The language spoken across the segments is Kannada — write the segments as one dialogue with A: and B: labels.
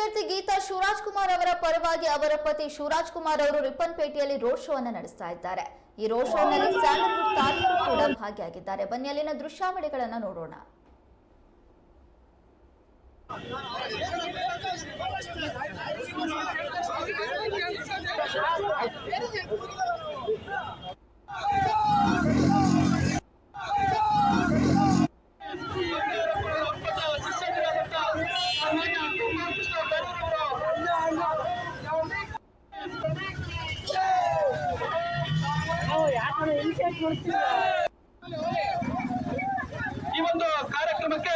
A: ಅಭ್ಯರ್ಥಿ ಗೀತಾ ಶಿವರಾಜ್ ಕುಮಾರ್ ಅವರ ಪರವಾಗಿ ಅವರ ಪತಿ ಶಿವರಾಜ್ ಕುಮಾರ್ ಅವರು ರಿಪ್ಪನ್ಪೇಟೆಯಲ್ಲಿ ರೋಡ್ ಶೋ ಅನ್ನು ನಡೆಸ್ತಾ ಇದ್ದಾರೆ. ಈ ರೋಡ್ ಶೋನಲ್ಲಿ ಸ್ಯಾಂಡಲ್ವುಡ್ ಕೂಡ ಭಾಗಿಯಾಗಿದ್ದಾರೆ. ಬನ್ನಿ, ಅಲ್ಲಿನ ದೃಶ್ಯಾವಳಿಗಳನ್ನು ನೋಡೋಣ.
B: ಈ ಒಂದು ಕಾರ್ಯಕ್ರಮಕ್ಕೆ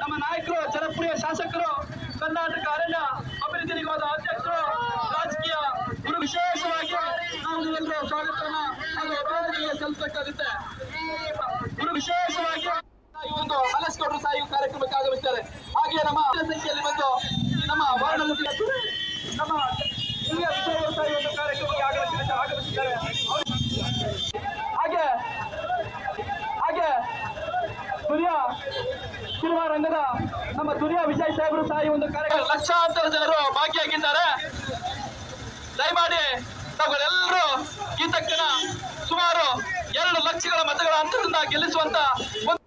B: ನಮ್ಮ ನಾಯಕರು, ಜನಪ್ರಿಯ ಶಾಸಕರು, ಕರ್ನಾಟಕ ಅರಣ್ಯ ಅಭಿವೃದ್ಧಿ ನಿಗಮದ ಅಧ್ಯಕ್ಷರು, ರಾಜಕೀಯ ಗುರು ವಿಶೇಷವಾಗಿ ನಾವು ನಿಮ್ಮೆಲ್ಲರ ಸ್ವಾಗತವನ್ನು ಹಾಗೂ ಅಭಿವೃದ್ಧಿಗೆ ಸಲ್ಲಿಸಬೇಕಾಗುತ್ತೆ ಗುರು ವಿಶೇಷವಾಗಿ ಈ ಒಂದು ಅಲಸ್ಗೌಡರು ಸಹ ಈ ಕಾರ್ಯಕ್ರಮಕ್ಕೆ ಆಗಮಿಸ್ತಾರೆ. ಹಾಗೆ ನಮ್ಮ ಸಂಖ್ಯೆಯಲ್ಲಿ ಶಿಲ್ವಾ ರಂಗದ ನಮ್ಮ ತುರಿಯ ವಿಜಯ್ ಸಾಹೇಬರು ಸಹ ಒಂದು ಕಾರ್ಯಕ್ರಮ ಲಕ್ಷಾಂತರ ಜನರು ಭಾಗಿಯಾಗಿದ್ದಾರೆ. ದಯಮಾಡಿ ತಾವುಗಳೆಲ್ಲರೂ ಈ ತಕ್ಷಣ ಸುಮಾರು ಎರಡು ಲಕ್ಷಗಳ ಮತಗಳ ಅಂತರದಿಂದ ಗೆಲ್ಲಿಸುವಂತ ಒಂದು